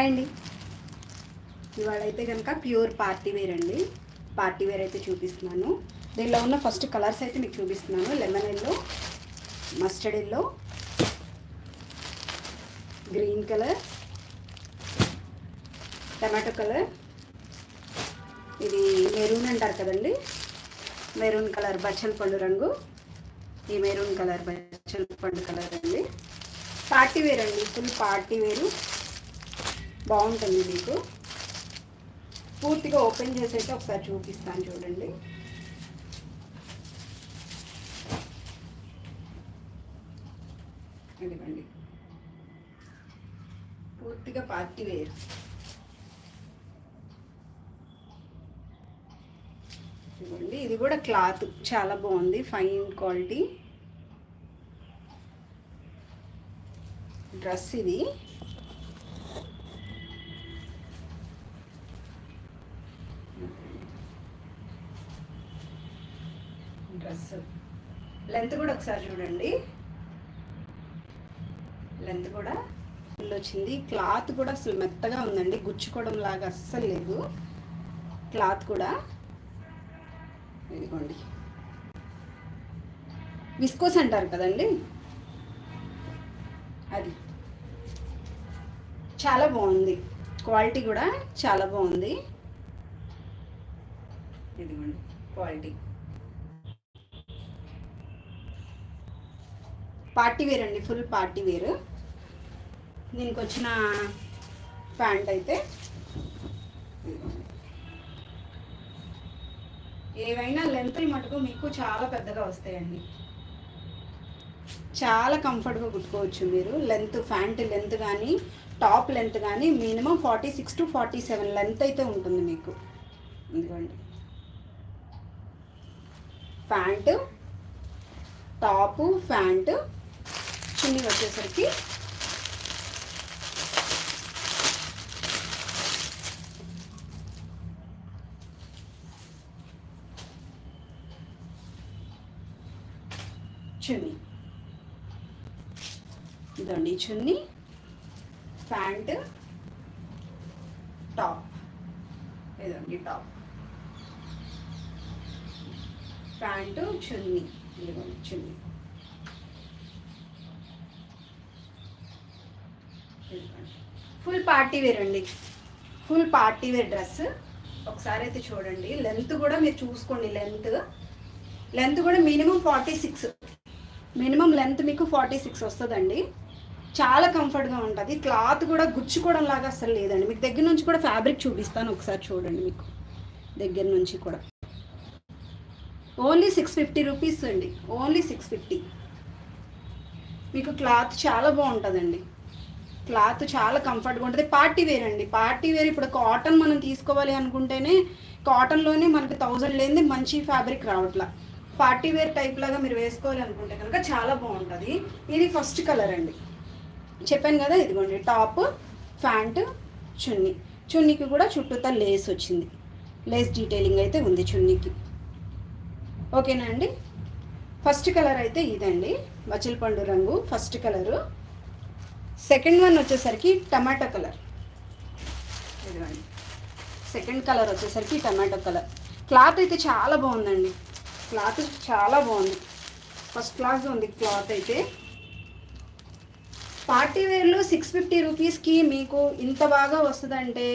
Hi అండి ఇవాళ అయితే కనుక ప్యూర్ పార్టీ వేర్ అండి. పార్టీ వేర్ అయితే చూపిస్తున్నాను. దీనిలో ఉన్న ఫస్ట్ కలర్స్ అయితే మీకు చూపిస్తున్నాను. Lemon yellow mustard yellow green colour tomato colour. ఇది మెరూన్ అంటారు కదండి. మెరూన్ కలర్ బచ్చల పండు రంగు. ఈ మెరూన్ కలర్ బచ్చల పండు కలర్ అండి. పార్టీ వేర్ అండి. Full party wear. బాగుంటుంది మీకు. పూర్తిగా ఓపెన్ చేసి అయితే ఒకసారి చూపిస్తాను చూడండి. ఇదిగోండి. పూర్తిగా పార్టీ వేర్. ఇదిగోండి ఇది కూడా క్లాత్. చాలా బాగుంది ఫైన్ క్వాలిటీ. డ్రెస్ ఇది. ఒకసారి చూడండి. లెంత్ కూడా ఫుల్ వచ్చింది. క్లాత్ కూడా అసలు మెత్తగా ఉందండి. గుచ్చుకోవడం లాగా అస్సలు లేదు. క్లాత్ కూడా ఇదిగోండి. విస్కోస్ అంటారు కదండి. అది చాలా బాగుంది. క్వాలిటీ కూడా చాలా బాగుంది. ఇదిగోండి క్వాలిటీ. పార్టీ వేర్ అండి ఫుల్ పార్టీ వేర్. దీనికి వచ్చిన ప్యాంట్ అయితే. ఏవైనా లెంత్ మటుకు మీకు చాలా పెద్దగా వస్తాయండి. చాలా కంఫర్ట్గా కుట్టుకోవచ్చు మీరు. లెంత్ ప్యాంట్ లెంత్ కానీ టాప్ లెంత్ కానీ minimum forty six to forty seven length అయితే ఉంటుంది మీకు. ఎందుకండి ప్యాంటు టాపు ప్యాంటు చున్నీ వచ్చేసరికి చున్నీ. ఇదండి చున్నీ. ప్యాంట్. టాప్. ఇదండి టాప్. ప్యాంటు చున్నీ. ఇదిగోండి చున్నీ. ఫుల్ పార్టీ వేర్ అండి. ఫుల్ పార్టీ వేర్ డ్రెస్ ఒకసారి అయితే చూడండి. లెంత్ కూడా మీరు చూసుకోండి. లెంత్ లెంత్ కూడా minimum forty six minimum length మీకు ఫార్టీ సిక్స్ వస్తుందండి. చాలా కంఫర్ట్గా ఉంటుంది. క్లాత్ కూడా గుచ్చుకోవడం లాగా అసలు లేదండి. మీకు దగ్గర నుంచి కూడా ఫ్యాబ్రిక్ చూపిస్తాను. ఒకసారి చూడండి మీకు. దగ్గర నుంచి కూడా. ఓన్లీ సిక్స్ ఫిఫ్టీ రూపీస్ అండి. ఓన్లీ సిక్స్ ఫిఫ్టీ మీకు క్లాత్ చాలా బాగుంటుందండి. క్లాత్ చాలా కంఫర్ట్గా ఉంటుంది. పార్టీ వేర్ అండి. పార్టీ వేర్ ఇప్పుడు కాటన్ మనం తీసుకోవాలి అనుకుంటేనే కాటన్లోనే మనకి థౌజండ్ లేనిది మంచి ఫ్యాబ్రిక్ రావట్లా పార్టీ వేర్ టైప్ లాగా మీరు వేసుకోవాలి అనుకుంటే కనుక చాలా బాగుంటుంది. ఇది ఫస్ట్ కలర్ అండి. చెప్పాను కదా ఇదిగోండి టాప్ ప్యాంట్ చున్నీ. చున్నీకి కూడా చుట్టూతా లేస్ వచ్చింది. లేస్ డీటెయిలింగ్ అయితే ఉంది చున్నీకి. ఓకేనా అండి? ఫస్ట్ కలర్ అయితే ఇదండి. పండు రంగు ఫస్ట్ కలరు సెకండ్ వన్ వచ్చేసరికి టమాటో కలర్. ఇదిగోండి. సెకండ్ కలర్ వచ్చేసరికి టమాటో కలర్. క్లాత్ అయితే చాలా బాగుందండి. క్లాత్ చాలా బాగుంది. ఫస్ట్ క్లాస్ ఉంది క్లాత్ అయితే. పార్టీ వేర్లో సిక్స్ ఫిఫ్టీ రూపీస్కి మీకు ఇంత బాగా వస్తుందంటే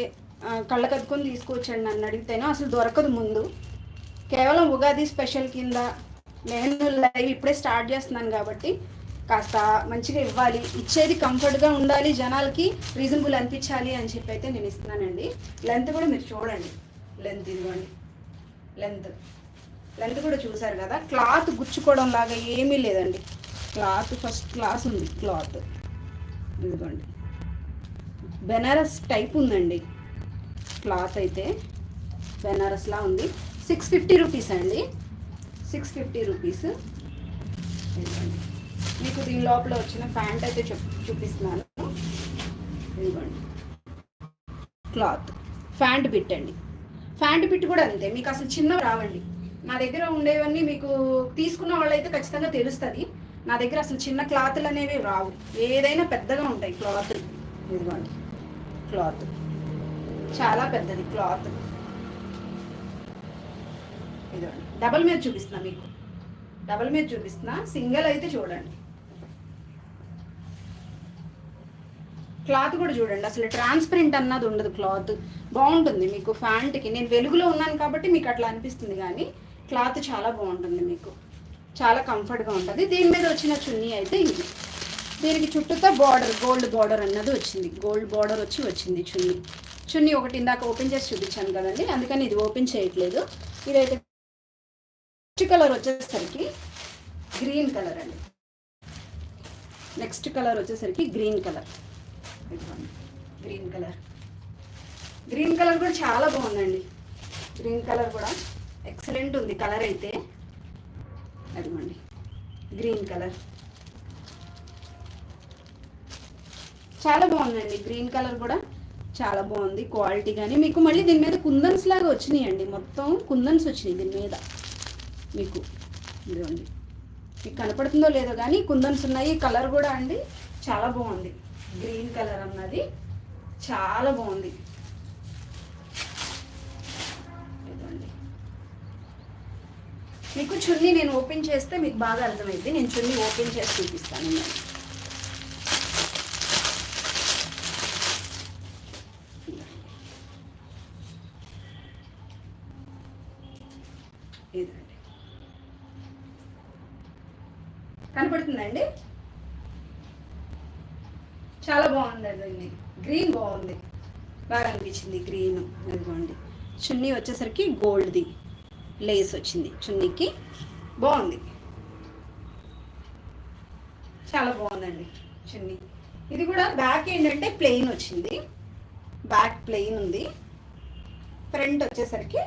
కళ్ళ కత్తుకొని తీసుకొచ్చండి నన్ను అడిగితేనే. అసలు దొరకదు ముందు. కేవలం ఉగాది స్పెషల్ కింద నేను లైవ్ ఇప్పుడే స్టార్ట్ చేస్తున్నాను కాబట్టి కాస్త మంచిగా ఇవ్వాలి. ఇచ్చేది కంఫర్ట్గా ఉండాలి జనాలకి రీజనబుల్ అనిపించాలి అని చెప్పి అయితే నేను ఇస్తున్నానండి. లెంత్ కూడా మీరు చూడండి. లెంత్ ఇదిగోండి. లెంత్ లెంత్ కూడా చూసారు కదా? క్లాత్ గుచ్చుకోవడం లాగా ఏమీ లేదండి. క్లాత్ ఫస్ట్ క్లాస్ ఉంది క్లాత్ ఇదిగోండి. బెనారస్ టైప్ ఉందండి. క్లాత్ అయితే బెనారస్లా ఉంది. సిక్స్ ఫిఫ్టీ రూపీస్ అండి. సిక్స్ ఫిఫ్టీ రూపీస్ ఇదిగోండి. మీకు దీని లోపల వచ్చిన ప్యాంట్ అయితే చూ చూపిస్తున్నాను. ఇదిగోండి. క్లాత్. ఫ్యాంట్ బిట్ అండి. ఫ్యాంట్ బిట్ కూడా అంతే. మీకు అసలు చిన్న రావండి. నా దగ్గర ఉండేవన్నీ మీకు తీసుకున్న వాళ్ళైతే ఖచ్చితంగా తెలుస్తుంది. నా దగ్గర అసలు చిన్న క్లాతులు అనేవి రావు. ఏదైనా పెద్దగా ఉంటాయి క్లాత్. ఇదిగోండి. క్లాత్. చాలా పెద్దది క్లాత్. ఇదిగోండి. డబల్ మీద చూపిస్తున్నా మీకు. డబల్ మీద చూపిస్తున్నా. సింగిల్ అయితే చూడండి. క్లాత్ కూడా చూడండి. అసలు ట్రాన్స్పరెంట్ అన్నది ఉండదు క్లాత్. బాగుంటుంది మీకు ఫ్యాంట్కి నేను వెలుగులో ఉన్నాను కాబట్టి మీకు అట్లా అనిపిస్తుంది కానీ క్లాత్ చాలా బాగుంటుంది మీకు. చాలా కంఫర్ట్గా ఉంటుంది. దీని మీద వచ్చిన చున్నీ అయితే ఇది. దీనికి చుట్టూతో బార్డర్ గోల్డ్ బార్డర్ అన్నది వచ్చింది. గోల్డ్ బార్డర్ వచ్చి వచ్చింది చున్నీ. చున్నీ ఒకటి ఇందాక ఓపెన్ చేసి చూపించాను కదండి. అందుకని ఇది ఓపెన్ చేయట్లేదు. ఇదైతే నెక్స్ట్ కలర్ వచ్చేసరికి గ్రీన్ కలర్ అండి. నెక్స్ట్ కలర్ వచ్చేసరికి green colour green colour green colour కూడా చాలా బాగుందండి. గ్రీన్ కలర్ కూడా ఎక్సలెంట్ ఉంది కలర్ అయితే. అదిగోండి. గ్రీన్ కలర్ చాలా బాగుందండి. గ్రీన్ కలర్ కూడా చాలా బాగుంది. క్వాలిటీ కానీ మీకు మళ్ళీ దీని మీద కుందన్స్ లాగా వచ్చినాయండి. మొత్తం కుందన్స్ వచ్చినాయి దీని మీద. మీకు ఇదిగోండి. మీకు కనపడుతుందో లేదో కానీ కుందన్స్ ఉన్నాయి. కలర్ కూడా అండి. చాలా బాగుంది. గ్రీన్ కలర్ అన్నది. చాలా బాగుంది. ఇదిగోండి. మీకు చున్నీ నేను ఓపెన్ చేస్తే మీకు బాగా అర్థమైంది నేను చున్నీ ఓపెన్ చేసి చూపిస్తాను నేను ఇదండి కనపడుతుందండి చాలా బాగుంది అదండి. గ్రీన్ బాగుంది. బాగా అనిపించింది గ్రీన్ అదిగోండి చున్నీ వచ్చేసరికి గోల్డ్ది లేస్ వచ్చింది. చున్నీకి బాగుంది. చాలా బాగుందండి చున్నీ. ఇది కూడా బ్యాక్ ఏంటంటే ప్లెయిన్ వచ్చింది. బ్యాక్ ప్లెయిన్ ఉంది. ఫ్రంట్ వచ్చేసరికి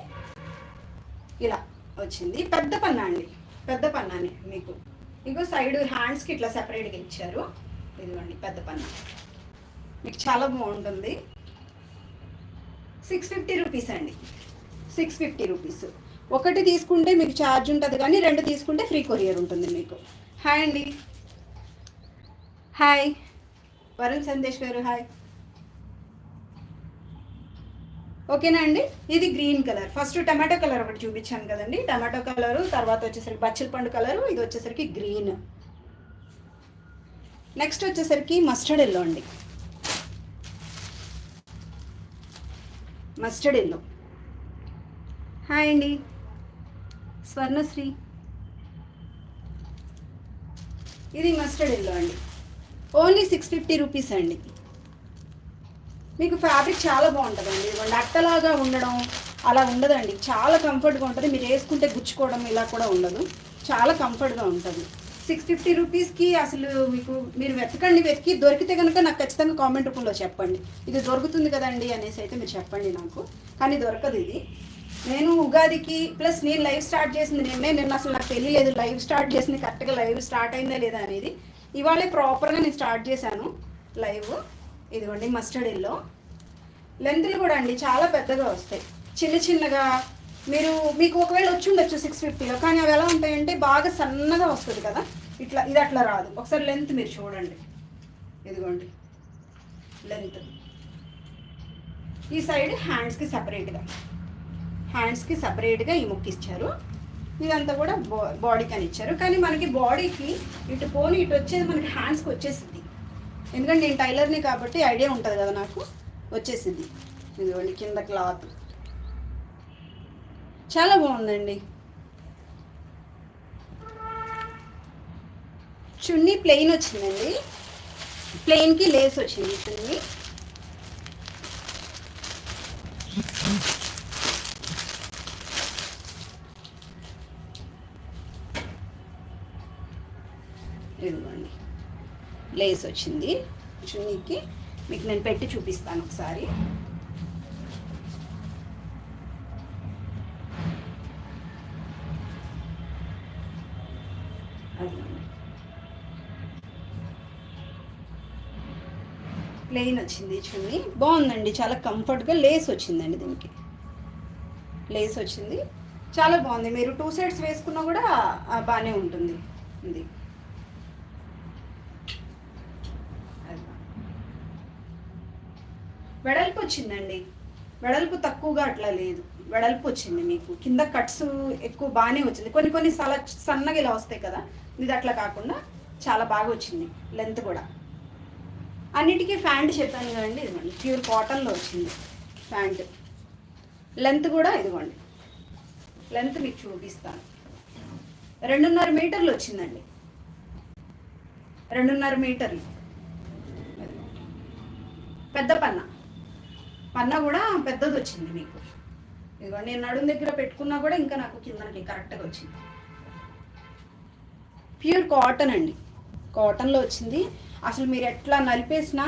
ఇలా వచ్చింది. పెద్ద పన్నా అండి. పెద్ద పన్నానే మీకు. ఇంకో సైడ్ హ్యాండ్స్కి ఇట్లా సెపరేట్గా ఇచ్చారు. ఇదిగోండి పెద్ద పన్నా. మీకు చాలా బాగుంటుంది. సిక్స్ ఫిఫ్టీ రూపీస్ అండి. సిక్స్ ఫిఫ్టీ రూపీస్ ఒకటి తీసుకుంటే మీకు ఛార్జ్ ఉంటుంది కానీ రెండు తీసుకుంటే ఫ్రీ కొరియర్ ఉంటుంది మీకు. హాయ్ అండి. హాయ్ వరుణ్ సందేశ్ గారు హాయ్ ఓకేనా అండి? ఇది green colour first tomato colour ఒకటి చూపించాను కదండి. టమాటో కలరు తర్వాత వచ్చేసరికి బచ్చల పండు కలరు ఇది వచ్చేసరికి గ్రీన్ నెక్స్ట్ వచ్చేసరికి మస్టర్డ్ ఎల్లో అండి. మస్టర్డ్ ఎల్లో హాయ్ అండి. స్వర్ణశ్రీ. ఇది మస్టర్డ్ ఎల్లో అండి. ఓన్లీ సిక్స్ ఫిఫ్టీ రూపీస్ అండి. మీకు ఫ్యాబ్రిక్ చాలా బాగుంటుందండి. ఇదిగోండి అట్టలాగా ఉండడం అలా ఉండదండి. చాలా కంఫర్ట్గా ఉంటుంది. మీరు వేసుకుంటే గుచ్చుకోవడం ఇలా కూడా ఉండదు. చాలా కంఫర్ట్గా ఉంటుంది. సిక్స్ ఫిఫ్టీ రూపీస్కి అసలు మీకు మీరు వెతకండి వెతికి దొరికితే కనుక నాకు ఖచ్చితంగా కామెంట్ రూపంలో చెప్పండి. ఇది దొరుకుతుంది కదండి అనేసి అయితే మీరు చెప్పండి నాకు. కానీ దొరకదు ఇది. నేను ఉగాదికి ప్లస్ నేను లైవ్ స్టార్ట్ చేసింది నిన్నే నిన్న అసలు నాకు తెలియలేదు లైవ్ స్టార్ట్ చేసింది కరెక్ట్గా లైవ్ స్టార్ట్ అయిందా లేదా అనేది. ఇవాళే ప్రాపర్గా నేను స్టార్ట్ చేశాను లైవ్ ఇదిగోండి మస్టర్డ్ ఎల్లో లెంత్లు కూడా అండి చాలా పెద్దగా వస్తాయి. చిన్న చిన్నగా మీరు మీకు ఒకవేళ వచ్చి ఉండొచ్చు సిక్స్ ఫిఫ్టీలో కానీ అవి ఎలా ఉంటాయంటే బాగా సన్నగా వస్తుంది కదా? ఇట్లా ఇది అట్లా రాదు. ఒకసారి లెంత్ మీరు చూడండి. ఇదిగోండి. లెంత్ ఈ సైడ్ హ్యాండ్స్కి సపరేట్గా హ్యాండ్స్కి సపరేట్గా ఈ ముక్కు ఇచ్చారు. ఇదంతా కూడా బా బాడీకి అని ఇచ్చారు. కానీ మనకి బాడీకి ఇటు పోని ఇటు వచ్చేది మనకి హ్యాండ్స్కి వచ్చేసింది ఎందుకంటే నేను టైలర్ని కాబట్టి ఐడియా ఉంటుంది కదా నాకు. వచ్చేసింది ఇదిగోండి కింద క్లాత్ చాలా బాగుందండి. చున్నీ ప్లెయిన్ వచ్చిందండి. ప్లెయిన్కి లేస్ వచ్చింది చున్నీ. ఇదిగోండి. లేస్ వచ్చింది చున్నీకి. మీకు నేను పెట్టి చూపిస్తాను ఒకసారి. ప్లెయిన్ వచ్చింది చున్నీ బాగుందండి చాలా కంఫర్ట్గా లేస్ వచ్చిందండి దీనికి. లేస్ వచ్చింది. చాలా బాగుంది. మీరు టూ సైడ్స్ వేసుకున్నా కూడా బాగానే ఉంటుంది ఇది. వెడల్పు వచ్చిందండి. వెడల్పు తక్కువగా అట్లా లేదు. వెడల్పు వచ్చింది మీకు. కింద కట్స్ ఎక్కువ బాగానే వచ్చింది. కొన్ని కొన్ని సల సన్నగా ఇలా వస్తాయి కదా ఇది అట్లా కాకుండా చాలా బాగా వచ్చింది. లెంత్ కూడా. అన్నిటికీ ప్యాంట్ చెప్పాను కదండి ఇదిగోండి. ప్యూర్ కాటన్లో వచ్చింది ప్యాంట్. లెంత్ కూడా ఇదిగోండి. లెంత్ మీకు చూపిస్తాను. రెండున్నర మీటర్లు వచ్చిందండి. రెండున్నర మీటర్లు. పెద్ద పన్న. పన్న కూడా పెద్దది వచ్చింది మీకు. ఇదిగో నేను నడుం దగ్గర పెట్టుకున్నా కూడా ఇంకా నాకు కిందకి కరెక్ట్గా వచ్చింది. ప్యూర్ కాటన్ అండి. కాటన్లో వచ్చింది. అసలు మీరు ఎట్లా నలిపేసినా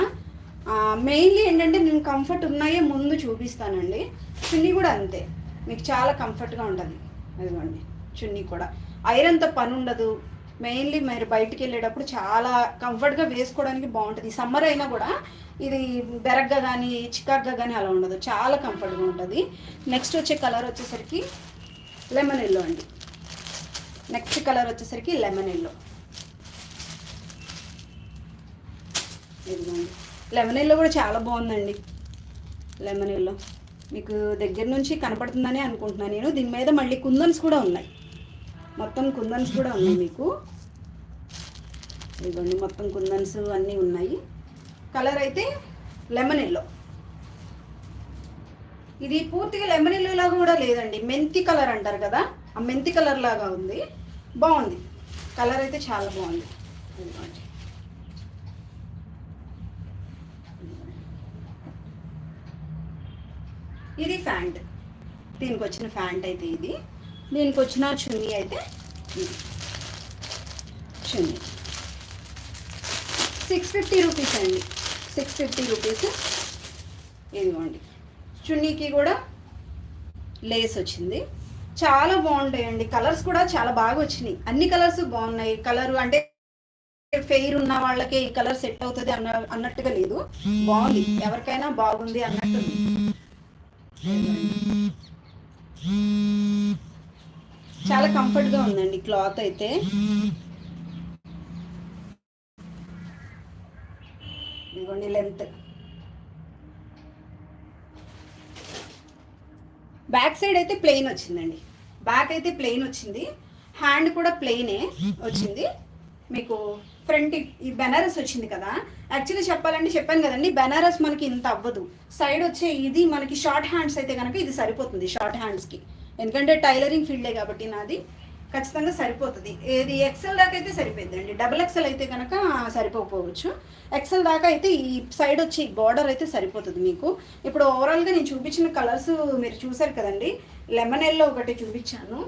మెయిన్లీ ఏంటంటే నేను కంఫర్ట్ ఉన్నాయే ముందు చూపిస్తానండి. చున్నీ కూడా అంతే. మీకు చాలా కంఫర్ట్గా ఉంటుంది. అదిగోండి చున్నీ కూడా. ఐరన్తో పని ఉండదు. మెయిన్లీ మీరు బయటికి వెళ్ళేటప్పుడు చాలా కంఫర్ట్గా వేసుకోవడానికి బాగుంటుంది. సమ్మర్ అయినా కూడా ఇది బెరగ్గా కానీ చికాగ్గా కానీ అలా ఉండదు. చాలా కంఫర్ట్గా ఉంటుంది. నెక్స్ట్ వచ్చే కలర్ వచ్చేసరికి లెమన్ ఎల్లో అండి. నెక్స్ట్ కలర్ వచ్చేసరికి లెమన్ ఎల్లో ఇదిగోండి. లెమన్ ఎల్లో కూడా చాలా బాగుందండి. Lemon yellow. మీకు దగ్గర నుంచి కనపడుతుందని అనుకుంటున్నాను నేను. దీని మీద మళ్ళీ కుందన్స్ కూడా ఉన్నాయి. మొత్తం కుందన్స్ కూడా ఉన్నాయి మీకు. ఇదిగోండి మొత్తం కుందన్స్ అన్నీ ఉన్నాయి. కలర్ అయితే లెమన్ ఎల్లో. ఇది పూర్తిగా లెమన్ ఇల్లులాగా కూడా లేదండి. మెంతి కలర్ అంటారు కదా ఆ మెంతి కలర్ లాగా ఉంది. బాగుంది. కలర్ అయితే చాలా బాగుంది. ప్యాంట్. దీనికి వచ్చిన ఫ్యాంట్ అయితే ఇది. దీనికి వచ్చిన చున్నీ అయితే ఇది. చున్నీ. సిక్స్ ఫిఫ్టీ రూపీస్ అండి. సిక్స్ ఫిఫ్టీ రూపీస్ ఇదిగోండి. చున్నీకి కూడా లేస్ వచ్చింది. చాలా బాగుంటాయండి. కలర్స్ కూడా చాలా బాగా వచ్చినాయి. అన్ని కలర్స్ బాగున్నాయి. కలర్ అంటే ఫెయిర్ ఉన్న వాళ్ళకి ఈ కలర్ సెట్ అవుతుంది అన్న అన్నట్టుగా లేదు. బాగుంది. ఎవరికైనా బాగుంది అన్నట్టు చాలా కంఫర్ట్గా ఉందండి క్లాత్ అయితే. ఇదిగోండి లెంత్ బ్యాక్ సైడ్ అయితే ప్లెయిన్ వచ్చిందండి. బ్యాక్ అయితే ప్లెయిన్ వచ్చింది. హ్యాండ్ కూడా ప్లెయినే వచ్చింది. మీకు ఫ్రంట్ ఈ బెనారస్ వచ్చింది కదా. యాక్చువల్లీ చెప్పాలంటే చెప్పాను కదండి బెనారస్ మనకి ఇంత అవ్వదు. సైడ్ వచ్చే ఇది మనకి షార్ట్ హ్యాండ్స్ అయితే కనుక ఇది సరిపోతుంది షార్ట్ హ్యాండ్స్కి ఎందుకంటే టైలరింగ్ ఫీల్డే కాబట్టి నాది ఖచ్చితంగా సరిపోతుంది. ఏది ఎక్సెల్ దాకా అయితే సరిపోద్దండి డబుల్ ఎక్సెల్ అయితే కనుక సరిపోకపోవచ్చు. ఎక్సెల్ దాకా అయితే ఈ సైడ్ వచ్చి బార్డర్ అయితే సరిపోతుంది మీకు. ఇప్పుడు ఓవరాల్గా నేను చూపించిన కలర్స్ మీరు చూసారు కదండి. లెమన్ ఎల్లో ఒకటి చూపించాను.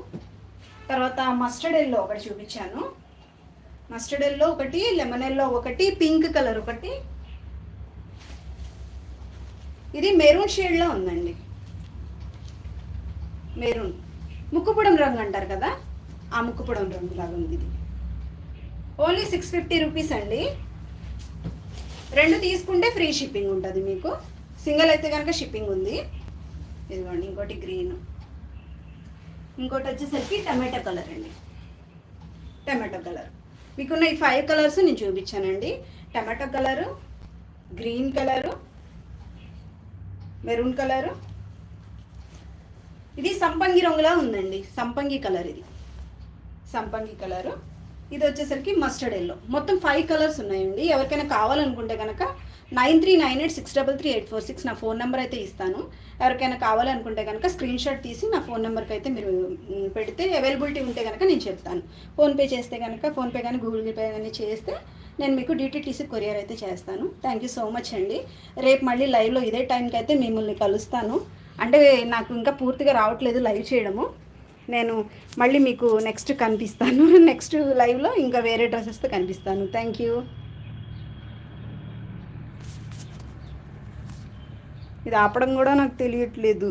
తర్వాత మస్టర్డ్ ఎల్లో ఒకటి చూపించాను. మస్టర్డ్ ఎల్లో ఒకటి లెమన్ ఎల్లో ఒకటి పింక్ కలర్ ఒకటి. ఇది మెరూన్ షేడ్లో ఉందండి. మెరూన్ ముక్కుపుడం రంగు అంటారు కదా? ఆ ముక్కుపుడం రంగు లాగా ఉంది ఇది. ఓన్లీ సిక్స్ ఫిఫ్టీ రూపీస్ అండి. రెండు తీసుకుంటే ఫ్రీ షిప్పింగ్ ఉంటుంది మీకు. సింగిల్ అయితే కనుక షిప్పింగ్ ఉంది. ఇదిగోండి ఇంకోటి గ్రీన్ ఇంకోటి వచ్చేసరికి టమాటో కలర్ అండి. టమాటో కలర్ మీకున్న ఈ ఫైవ్ కలర్స్ నేను చూపించానండి. Tomato colour green colour maroon colour ఇది సంపంగి రంగులా ఉందండి. సంపంగి కలర్ ఇది. సంపంగి కలరు ఇది వచ్చేసరికి మస్టర్డ్ ఎల్లో మొత్తం ఫైవ్ కలర్స్ ఉన్నాయండి. ఎవరికైనా కావాలనుకుంటే కనుక nine three nine eight six double three eight four six నా ఫోన్ నెంబర్ అయితే ఇస్తాను. ఎవరికైనా కావాలనుకుంటే కనుక స్క్రీన్ షాట్ తీసి నా ఫోన్ నెంబర్కి అయితే మీరు పెడితే అవైలబిలిటీ ఉంటే కనుక నేను చెప్తాను. ఫోన్పే చేస్తే కనుక ఫోన్పే కానీ గూగుల్ పే కానీ చేస్తే నేను మీకు డిటీటీసీ కొరియర్ అయితే చేస్తాను. థ్యాంక్ యూ సో మచ్ అండి. రేపు మళ్ళీ లైవ్లో ఇదే టైంకి అయితే మిమ్మల్ని కలుస్తాను. అంటే నాకు ఇంకా పూర్తిగా రావట్లేదు లైవ్ చేయడము. నేను మళ్ళీ మీకు నెక్స్ట్ కనిపిస్తాను. నెక్స్ట్ లైవ్లో ఇంకా వేరే డ్రెస్సెస్తో కనిపిస్తాను. Thank you. ఇది ఆపడం కూడా నాకు తెలియట్లేదు.